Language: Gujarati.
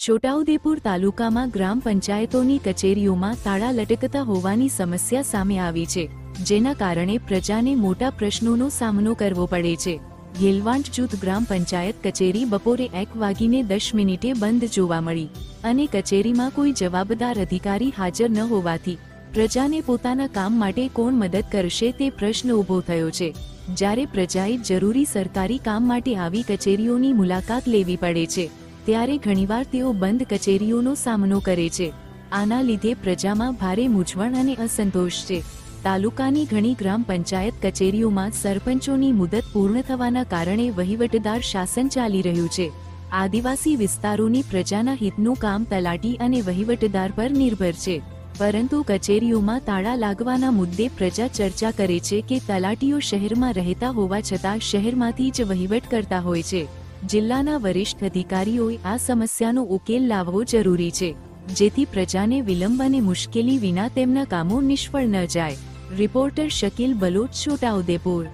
છોટાઉદેપુર તાલુકામાં ગ્રામ પંચાયતોની કચેરીઓમાં તાળા લટકતા હોવાની સમસ્યા સામે આવી છે, જેના કારણે પ્રજાને મોટા પ્રશ્નોનો સામનો કરવો પડે છે. ગેલવાંટ જૂથ ગ્રામ પંચાયત કચેરી બપોરે એક વાગીને દસ મિનિટે બંધ જોવા મળી અને કચેરીમાં કોઈ જવાબદાર અધિકારી હાજર ન હોવાથી પ્રજાને પોતાના કામ માટે કોણ મદદ કરશે તે પ્રશ્ન ઊભો થયો છે. જ્યારે પ્રજાએ જરૂરી સરકારી કામ માટે આવી કચેરીઓની મુલાકાત લેવી પડે છે. ત્યારે ઘણીવાર તેઓ બંધ કચેરીઓનો સામનો કરે છે. આના લીધે પ્રજામાં ભારે મૂંઝવણ અને અસંતોષ છે. તાલુકાની ઘણી ગ્રામ પંચાયત કચેરીઓમાં સરપંચોની મુદત પૂર્ણ થવાના કારણે વહીવટદાર શાસન ચાલી રહ્યું છે. આદિવાસી વિસ્તારોની પ્રજાના હિતનું કામ તલાટી અને વહીવટદાર પર નિર્ભર છે. પરંતુ કચેરીઓમાં તાળા લાગવાના મુદ્દે પ્રજા ચર્ચા કરે છે કે તલાટીઓ શહેરમાં રહેતા હોવા છતાં શહેરમાંથી જ વહીવટ કરતા હોય છે. જિલ્લાના વરિષ્ઠ અધિકારીઓએ આ સમસ્યાનો ઉકેલ લાવવો જરૂરી છે, જેથી પ્રજાને વિલંબ અને મુશ્કેલી વિના તેમના કામો નિષ્ફળ ન જાય. રિપોર્ટર શકીલ બલોચ છોટાઉદેપુર